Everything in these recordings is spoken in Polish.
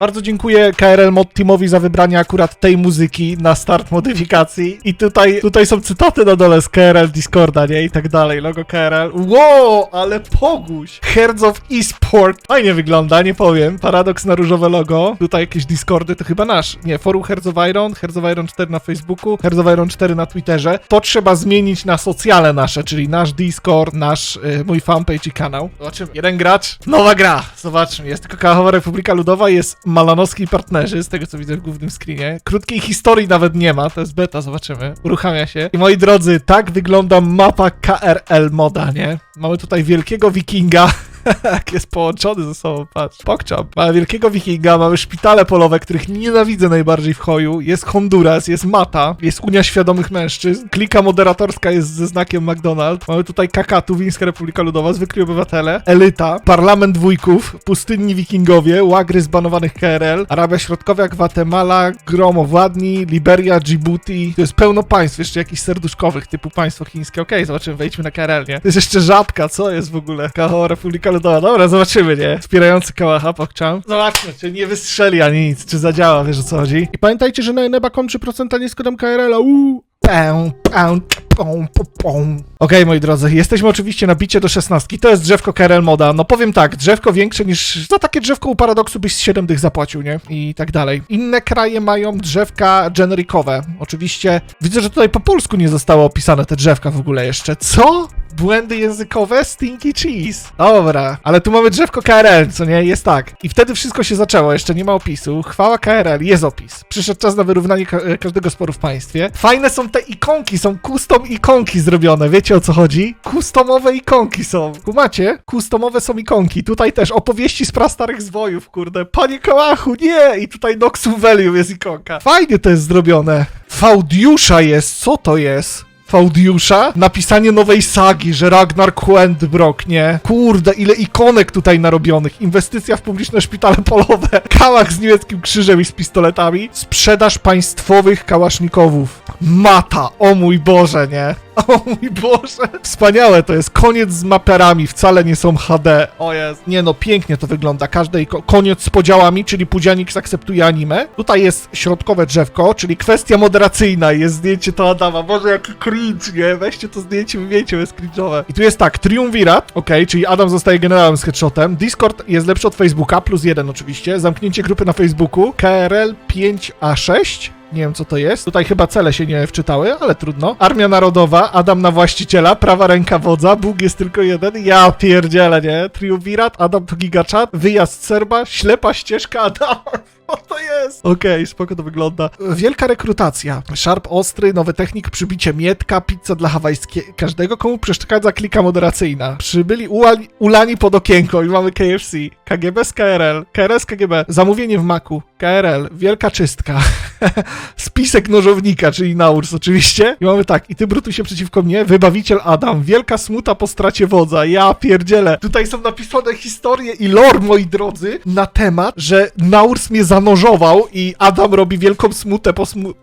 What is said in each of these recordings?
Bardzo dziękuję KRL Mod Teamowi za wybranie akurat tej muzyki na start modyfikacji. I tutaj, tutaj są cytaty na dole z KRL Discorda, nie? I tak dalej. Logo KRL. Wow, ale poguś! Herds of Esport. Fajnie wygląda, nie powiem. Paradoks na różowe logo. Tutaj jakieś Discordy, to chyba nasz. Nie, forum Herds of Iron, Herds of Iron 4 na Facebooku, Herds of Iron 4 na Twitterze. To trzeba zmienić na socjale nasze, czyli nasz Discord, nasz, y, mój fanpage i kanał. Zobaczymy. Jeden gracz, nowa gra. Zobaczmy. Jest tylko Kałachowa Republika Ludowa, jest Malanowski i partnerzy, z tego co widzę w głównym screenie. Krótkiej historii nawet nie ma, to jest beta, zobaczymy. Uruchamia się. I moi drodzy, tak wygląda mapa KRL moda, nie? Mamy tutaj wielkiego wikinga, jak jest połączony ze sobą, patrz. Pokczam. Mamy wielkiego wikinga, mamy szpitale polowe, których nienawidzę najbardziej w hoju. Jest Honduras, jest Mata, jest Unia Świadomych Mężczyzn. Klika moderatorska jest ze znakiem McDonald. Mamy tutaj Kakatu, Wińska Republika Ludowa, zwykli obywatele, Elita, Parlament Wujków, Pustynni Wikingowie, Łagry zbanowanych KRL, Arabia Środkowa, Gwatemala, Gromowładni, Liberia, Djibouti. To jest pełno państw, jeszcze jakichś serduszkowych, typu państwo chińskie. Okej, zobaczymy, wejdźmy na KRL, nie? To jest jeszcze żabka, co jest w ogóle? Kahowa Republika Dobra, zobaczymy, nie? Wspierający Kałacha, pokczam. Zobaczmy, czy nie wystrzeli ani nic, czy zadziała, wiesz o co chodzi. I pamiętajcie, że na Eneba kończy procenta z kodem KRL-a, uuu. Pę, pę, pą, pą, pą. Okej, moi drodzy, jesteśmy oczywiście na bicie do 16. To jest drzewko KRL Moda. No powiem tak, drzewko większe niż... Za takie drzewko u Paradoksu byś z 7 dych zapłacił, nie? I tak dalej. Inne kraje mają drzewka generikowe. Oczywiście widzę, że tutaj po polsku nie zostało opisane te drzewka w ogóle jeszcze. Co? Błędy językowe? Stinky cheese. Dobra, ale tu mamy drzewko KRL, co nie? Jest tak. I wtedy wszystko się zaczęło, jeszcze nie ma opisu. Chwała KRL, jest opis. Przyszedł czas na wyrównanie ka każdego sporu w państwie. Fajne są te ikonki, są custom ikonki zrobione, wiecie o co chodzi? Customowe ikonki są. Kumacie? Customowe są ikonki. Tutaj też opowieści z prastarych zwojów, kurde. Panie Kałachu, nie! I tutaj Noxum Valium jest ikonka. Fajnie to jest zrobione. Faudiusza jest, co to jest? Faudiusza, napisanie nowej sagi, że Ragnar Quendbrok, nie? Kurde, ile ikonek tutaj narobionych. Inwestycja w publiczne szpitale polowe, kałach z niemieckim krzyżem i z pistoletami, sprzedaż państwowych kałasznikowów. Mata, o mój Boże, nie? O mój Boże. Wspaniałe to jest. Koniec z maperami, wcale nie są HD. O jest. Nie no, pięknie to wygląda. Każdej ko- koniec z podziałami, czyli Pudzianix akceptuje anime. Tutaj jest środkowe drzewko, czyli kwestia moderacyjna. Jest zdjęcie to Adama. Boże, jaki cringe, nie? Weźcie to zdjęcie, wymieńcie, bo jest cringe'owe. I tu jest tak, triumvirat, okej, czyli Adam zostaje generałem z headshotem. Discord jest lepszy od Facebooka, plus jeden oczywiście. Zamknięcie grupy na Facebooku. KRL 5A6. Nie wiem, co to jest. Tutaj chyba cele się nie wczytały, ale trudno. Armia Narodowa, Adam na właściciela, prawa ręka wodza, Bóg jest tylko jeden. Ja pierdzielę, nie? Triumvirat, Adam gigachat, wyjazd Serba, ślepa ścieżka Adama. Co to jest? Okej, spoko to wygląda. Wielka rekrutacja. Sharp ostry, nowy technik, przybicie mietka, pizza dla hawajskiego. Każdego, komu przeszkadza klika moderacyjna. Przybyli uali, ulani pod okienko i mamy KFC. KGB z KRL. KRL z KGB. Zamówienie w maku. KRL. Wielka czystka. Spisek nożownika, czyli Naurs oczywiście. I mamy tak, i ty Brutusie przeciwko mnie, wybawiciel Adam, wielka smuta po stracie wodza, ja pierdzielę. Tutaj są napisane historie i lore, moi drodzy, na temat, że Naurs mnie zanożował i Adam robi wielką smutę po, smu-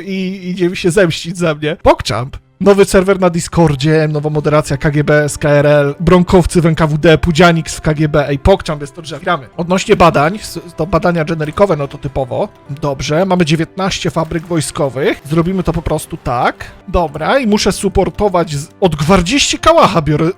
i idzie mi się zemścić ze mnie. Pogchamp. Nowy serwer na Discordzie, nowa moderacja KGB z KRL, bronkowcy w NKWD, Pudzianix w KGB, ej, Pogchamp jest to drzew. Gramy. Odnośnie badań, to badania generikowe, no to typowo. Dobrze, mamy 19 fabryk wojskowych. Zrobimy to po prostu tak. Dobra, i muszę supportować z... od gwardziści Kałacha biorę?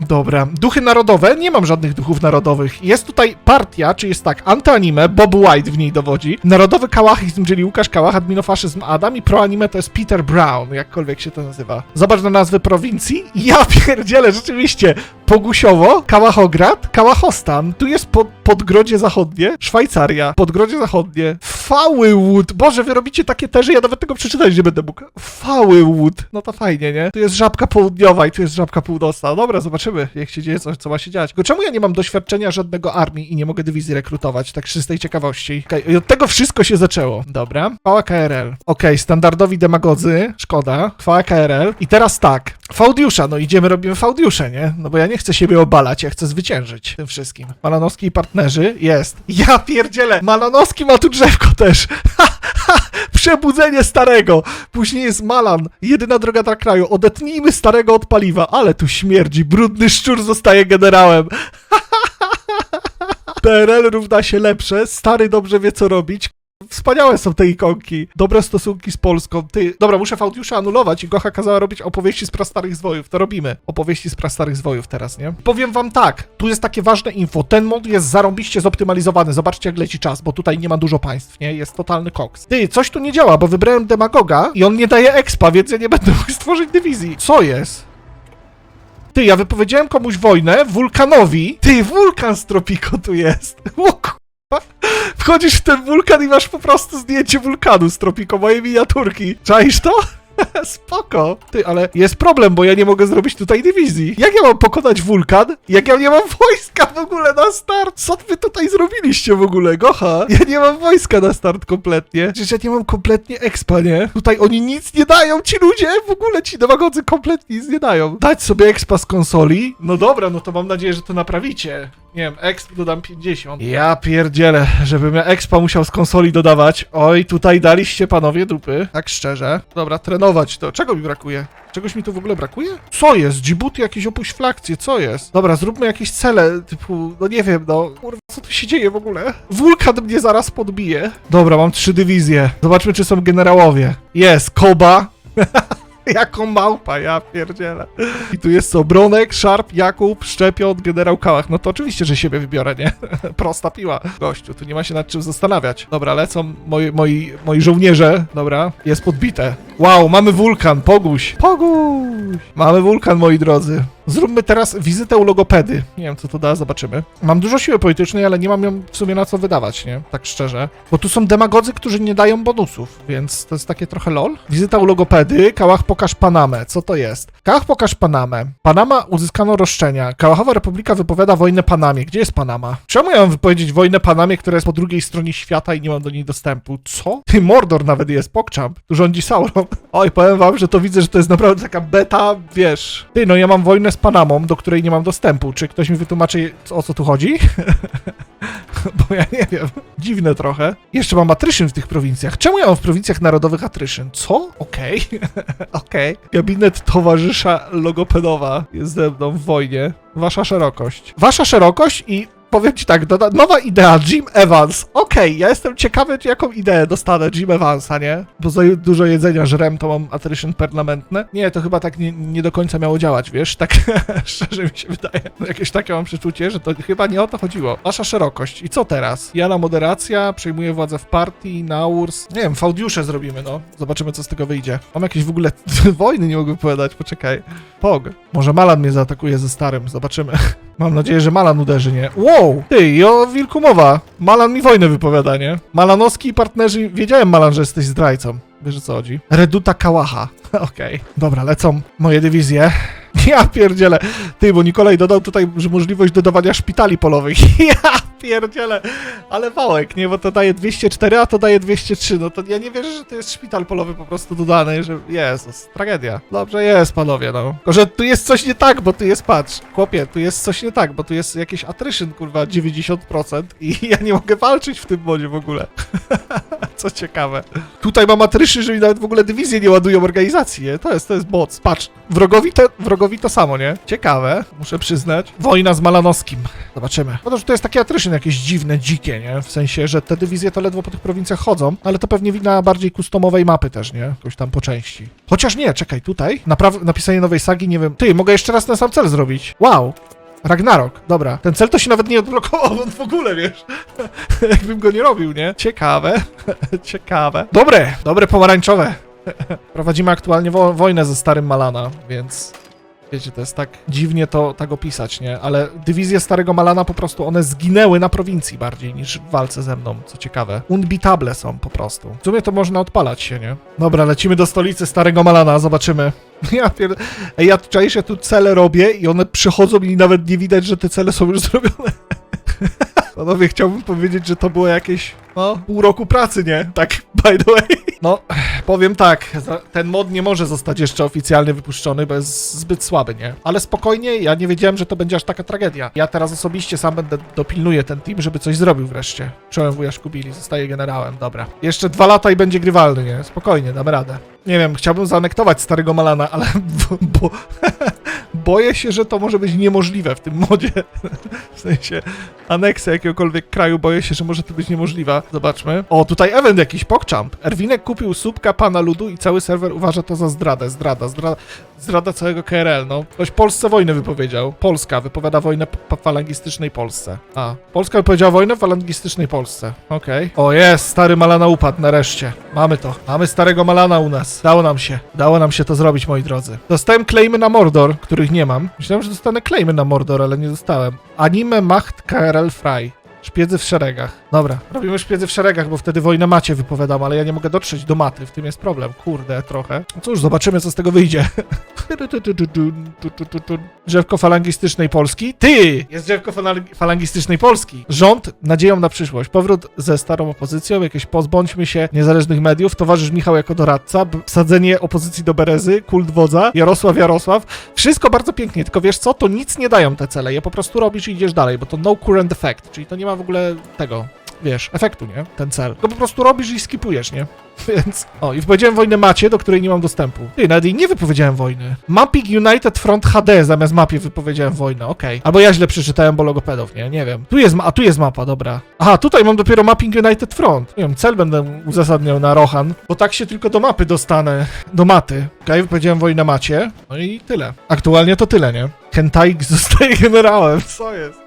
Dobra. Duchy narodowe, nie mam żadnych duchów narodowych. Jest tutaj partia, czy jest tak, antyanime, Bob White w niej dowodzi. Narodowy Kałachizm, czyli Łukasz Kałach, adminofaszyzm Adam i proanime to jest Peter Brown, jakkolwiek się to nazywa. Zobacz na nazwy prowincji. Ja pierdzielę, rzeczywiście. Pogusiowo, Kałachograd, Kałachostan. Tu jest pod, Podgrodzie Zachodnie, Szwajcaria, Podgrodzie Zachodnie, Faływood. Boże, wy robicie takie te, że ja nawet tego przeczytać nie będę mógł. Faływood. No to fajnie, nie? Tu jest żabka południowa i tu jest żabka północna. Dobra, zobaczymy, jak się dzieje, co, co ma się dziać. Tylko czemu ja nie mam doświadczenia żadnego armii i nie mogę dywizji rekrutować, tak z czystej ciekawości? Okej, I od tego wszystko się zaczęło. Dobra. Chwała KRL. Okej, standardowi demagodzy, szkoda. Chwała KRL. I teraz tak. Faudiusza, no idziemy, robimy Faudiusze, nie? No bo ja nie siebie obalać, ja chcę zwyciężyć tym wszystkim. Malanowski i partnerzy jest. Ja pierdzielę! Malanowski ma tu drzewko też! Przebudzenie starego! Później jest Malan, jedyna droga dla kraju. Odetnijmy starego od paliwa, ale tu śmierdzi. Brudny szczur zostaje generałem. PRL równa się lepsze, stary dobrze wie co robić. Wspaniałe są te ikonki. Dobre stosunki z Polską. Ty, dobra, muszę Faudiusza anulować i Gocha kazała robić opowieści z prastarych zwojów. To robimy. Opowieści z prastarych zwojów teraz, nie? Powiem wam tak, tu jest takie ważne info. Ten mod jest zarąbiście zoptymalizowany. Zobaczcie jak leci czas, bo tutaj nie ma dużo państw, nie? Jest totalny koks. Ty, coś tu nie działa, bo wybrałem demagoga i on nie daje expa, więc ja nie będę mógł stworzyć dywizji. Co jest? Ty, ja wypowiedziałem komuś wojnę, wulkanowi. Ty, wulkan z Tropico tu jest. Wchodzisz w ten wulkan i masz po prostu zdjęcie wulkanu z Tropico, moje miniaturki. Czaisz to? Spoko. Ty, ale jest problem, bo ja nie mogę zrobić tutaj dywizji. Jak ja mam pokonać wulkan, jak ja nie mam wojska w ogóle na start? Co wy tutaj zrobiliście w ogóle, gocha? Ja nie mam wojska na start kompletnie. Przecież ja nie mam kompletnie expa, nie? Tutaj oni nic nie dają, ci ludzie, w ogóle ci demagodzy kompletnie nic nie dają. Dać sobie expa z konsoli? No dobra, no to mam nadzieję, że to naprawicie. Nie wiem, exp dodam 50. Ja pierdzielę, żebym ja expa musiał z konsoli dodawać. Oj, tutaj daliście panowie dupy. Tak szczerze. Dobra, trenować to. Czego mi brakuje? Czegoś mi tu w ogóle brakuje? Co jest? Djibouti jakieś opuść flakcje, co jest? Dobra, zróbmy jakieś cele, typu, no nie wiem, no, kurwa, co tu się dzieje w ogóle? Wulkan mnie zaraz podbije. Dobra, mam trzy dywizje. Zobaczmy, czy są generałowie. Jest, Koba. Jaką małpa, ja pierdzielę. I tu jest co? Bronek, Sharp, Jakub, Szczepiot, generał Kałach. No to oczywiście, że siebie wybiorę, nie? Prosta piła. Gościu, tu nie ma się nad czym zastanawiać. Dobra, lecą moi, moi, moi żołnierze. Dobra, jest podbite. Wow, mamy wulkan, Poguś. Poguś! Mamy wulkan, moi drodzy. Zróbmy teraz wizytę u logopedy. Nie wiem, co to da, zobaczymy. Mam dużo siły politycznej, ale nie mam ją w sumie na co wydawać, nie? Tak szczerze. Bo tu są demagodzy, którzy nie dają bonusów, więc to jest takie trochę lol. Wizyta u logopedy, Kałach pokaż Panamę. Co to jest? Kałach pokaż Panamę. Panama uzyskano roszczenia. Kałachowa Republika wypowiada wojnę Panamie. Gdzie jest Panama? Czemu ja mam wypowiedzieć wojnę Panamie, która jest po drugiej stronie świata i nie mam do niej dostępu? Co? Ty, Mordor nawet jest, Pogchamp. Tu rządzi Sauron. Oj, powiem wam, że to widzę, że to jest naprawdę taka beta, wiesz. Ty, no ja mam wojnę z Panamą, do której nie mam dostępu. Czy ktoś mi wytłumaczy, o co tu chodzi? Bo ja nie wiem. Dziwne trochę. Jeszcze mam atryszyn w tych prowincjach. Czemu ja mam w prowincjach narodowych atryszyn? Co? Okej. Okej. Gabinet towarzysza logopedowa jest ze mną w wojnie. Wasza szerokość. Wasza szerokość i powiem ci tak, nowa idea, Jim Evans. Okej, ja jestem ciekawy, jaką ideę dostanę Jim Evansa, nie? Bo za dużo jedzenia żrem, to mam attrition permanentne. Nie, to chyba tak nie, nie do końca miało działać, wiesz? Tak szczerze mi się wydaje. Jakieś takie mam przeczucie, że to chyba nie o to chodziło. Wasza szerokość. I co teraz? Jana moderacja, przejmuje władzę w partii, Naurs. Nie wiem, faudiusze zrobimy, no. Zobaczymy, co z tego wyjdzie. Mam jakieś w ogóle wojny, nie mogę powiedzieć, poczekaj. Pog. Może Malan mnie zaatakuje ze starym, zobaczymy. Mam nadzieję, że Malan uderzy, nie? Wow! Ty, i o wilku mowa. Malan mi wojnę wypowiada, nie? Malanowski i partnerzy... Wiedziałem, Malan, że jesteś zdrajcą. Wiesz o co chodzi? Reduta Kałacha. Okej. Dobra, lecą moje dywizje. Ja pierdzielę. Ty, bo Nikolaj dodał tutaj możliwość dodawania szpitali polowych. Ja pierdzielę. Ale wałek, nie? Bo to daje 204, a to daje 203. No to ja nie wierzę, że to jest szpital polowy po prostu dodany, że Jezus, tragedia. Dobrze jest, panowie, no. Tylko, że tu jest coś nie tak, bo tu jest, patrz, chłopie, tu jest coś nie tak, bo tu jest jakiś attrition, kurwa, 90% i ja nie mogę walczyć w tym modzie w ogóle. Co ciekawe. Tutaj mam atryszy, że nawet w ogóle dywizje nie ładują organizacji, nie? To jest, to jest moc. Patrz, wrogowi to, wrogowi to samo, nie? Ciekawe, muszę przyznać. Wojna z Malanowskim. Zobaczymy. No to, że to jest takie atryszyn jakieś dziwne, dzikie, nie? W sensie, że te dywizje to ledwo po tych prowincjach chodzą, ale to pewnie wina bardziej kustomowej mapy też, nie? Jakoś tam po części. Chociaż nie, czekaj, tutaj napraw- napisanie nowej sagi, nie wiem. Ty, mogę jeszcze raz ten sam cel zrobić. Wow. Ragnarok, dobra. Ten cel to się nawet nie odblokował on w ogóle, wiesz. Jakbym go nie robił, nie? Ciekawe. Ciekawe. Dobre, dobre pomarańczowe. Prowadzimy aktualnie wo wojnę ze starym Malana, więc wiecie, to jest tak dziwnie to tak opisać, nie? Ale dywizje starego Malana po prostu one zginęły na prowincji bardziej niż w walce ze mną, co ciekawe. Unbitable są po prostu. W sumie to można odpalać się, nie? Dobra, lecimy do stolicy starego Malana, zobaczymy. Ja pier... Ej, ja czaisz, ja tu cele robię i one przychodzą i nawet nie widać, że te cele są już zrobione. Panowie, chciałbym powiedzieć, że to było jakieś, no, pół roku pracy, nie? Tak, by the way. No, powiem tak, ten mod nie może zostać jeszcze oficjalnie wypuszczony, bo jest zbyt słaby, nie? Ale spokojnie, ja nie wiedziałem, że to będzie aż taka tragedia. Ja teraz osobiście sam będę dopilnuję ten team, żeby coś zrobił wreszcie. Czołem wuja Szkubili, zostaje generałem, dobra. Jeszcze dwa lata i będzie grywalny, nie? Spokojnie, damy radę. Nie wiem, chciałbym zaanektować starego Malana, ale bo, boję się, że to może być niemożliwe w tym modzie. W sensie aneksja jakiegokolwiek kraju, boję się, że może to być niemożliwe. Zobaczmy. O, tutaj event jakiś, PogChamp. Erwinek kupił słupka pana ludu i cały serwer uważa to za zdradę. Zdrada, zdrada, zdrada całego KRL. No, ktoś Polsce wojnę wypowiedział. Polska wypowiada wojnę falangistycznej Polsce. A, Polska wypowiedziała wojnę falangistycznej Polsce. Okej. O, jest, stary Malana upadł nareszcie. Mamy to. Mamy starego Malana u nas. Dało nam się. Dało nam się to zrobić, moi drodzy. Dostałem claimy na Mordor, których nie mam. Myślałem, że dostanę claimy na Mordor, ale nie dostałem. Anime Macht KRL Fry. Szpiedzy w szeregach. Dobra, robimy szpiedzy w szeregach, bo wtedy wojnę macie wypowiadam, ale ja nie mogę dotrzeć do maty, w tym jest problem. Kurde, trochę. No cóż, zobaczymy, co z tego wyjdzie. Drzewko falangistycznej Polski. Ty! Jest drzewko falang- falangistycznej Polski. Rząd nadzieją na przyszłość. Powrót ze starą opozycją, jakieś pozbądźmy się niezależnych mediów, towarzysz Michał jako doradca, wsadzenie opozycji do Berezy, kult wodza, Jarosław Jarosław. Wszystko bardzo pięknie, tylko wiesz co, to nic nie dają te cele. Je po prostu robisz i idziesz dalej, bo to no current effect, czyli to nie ma w ogóle tego, wiesz, efektu, nie? Ten cel. To po prostu robisz i skipujesz, nie? Więc. O, i wypowiedziałem wojnę macie, do której nie mam dostępu. Ty, nawet jej nie wypowiedziałem wojny. Mapping United Front HD zamiast mapie wypowiedziałem wojnę, okej. Albo ja źle przeczytałem, bo logopedów, nie? Nie wiem. Tu jest, ma- a tu jest mapa, dobra. Aha, tutaj mam dopiero Mapping United Front. Nie wiem, cel będę uzasadniał na Rohan, bo tak się tylko do mapy dostanę. Do maty. Okej, wypowiedziałem wojnę macie. No i tyle. Aktualnie to tyle, nie? Kentaik zostaje generałem. Co jest?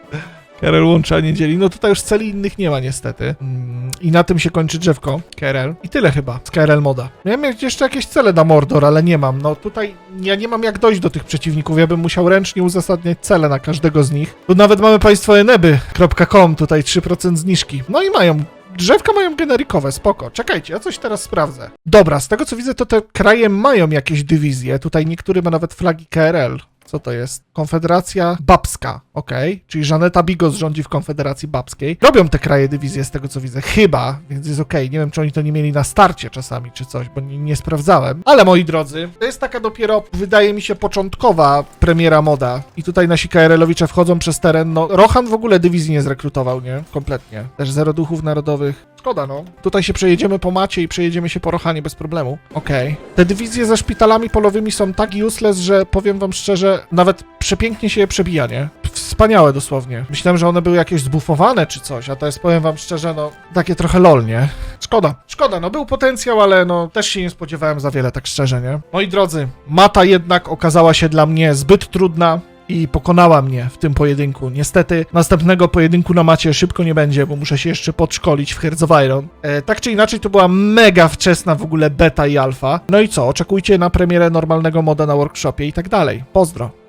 KRL łączy, a nie dzieli. No tutaj już celi innych nie ma niestety. Mm, I na tym się kończy drzewko KRL. I tyle chyba z KRL moda. Miałem jeszcze jakieś cele na Mordor, ale nie mam. No tutaj ja nie mam jak dojść do tych przeciwników. Ja bym musiał ręcznie uzasadniać cele na każdego z nich. Tu nawet mamy państwo eneby.com, tutaj 3% zniżki. No i mają Drzewka mają generikowe, spoko. Czekajcie, ja coś teraz sprawdzę. Dobra, z tego co widzę, to te kraje mają jakieś dywizje. Tutaj niektóry ma nawet flagi KRL. Co to jest? Konfederacja Babska, okej. Czyli Żaneta Bigos rządzi w Konfederacji Babskiej. Robią te kraje dywizje z tego co widzę, chyba, więc jest okej. Nie wiem, czy oni to nie mieli na starcie czasami, czy coś, bo nie, nie sprawdzałem. Ale moi drodzy, to jest taka dopiero, wydaje mi się, początkowa premiera moda. I tutaj nasi KRL-owicze wchodzą przez teren. No, Rohan w ogóle dywizji nie zrekrutował, nie? Kompletnie. Też zero duchów narodowych. Szkoda, no. Tutaj się przejedziemy po macie i przejedziemy się po Rohanie bez problemu. Okej. Te dywizje ze szpitalami polowymi są tak useless, że powiem wam szczerze, nawet przepięknie się je przebija, nie? Wspaniałe dosłownie. Myślałem, że one były jakieś zbufowane czy coś, a to jest, powiem wam szczerze, no, takie trochę lol, nie? Szkoda. Szkoda, no był potencjał, ale no też się nie spodziewałem za wiele, tak szczerze, nie? Moi drodzy, mata jednak okazała się dla mnie zbyt trudna i pokonała mnie w tym pojedynku. Niestety następnego pojedynku na macie szybko nie będzie, bo muszę się jeszcze podszkolić w of Iron. E, tak czy inaczej to była mega wczesna w ogóle beta i alfa. No i co, oczekujcie na premierę normalnego moda na workshopie i tak dalej. Pozdro.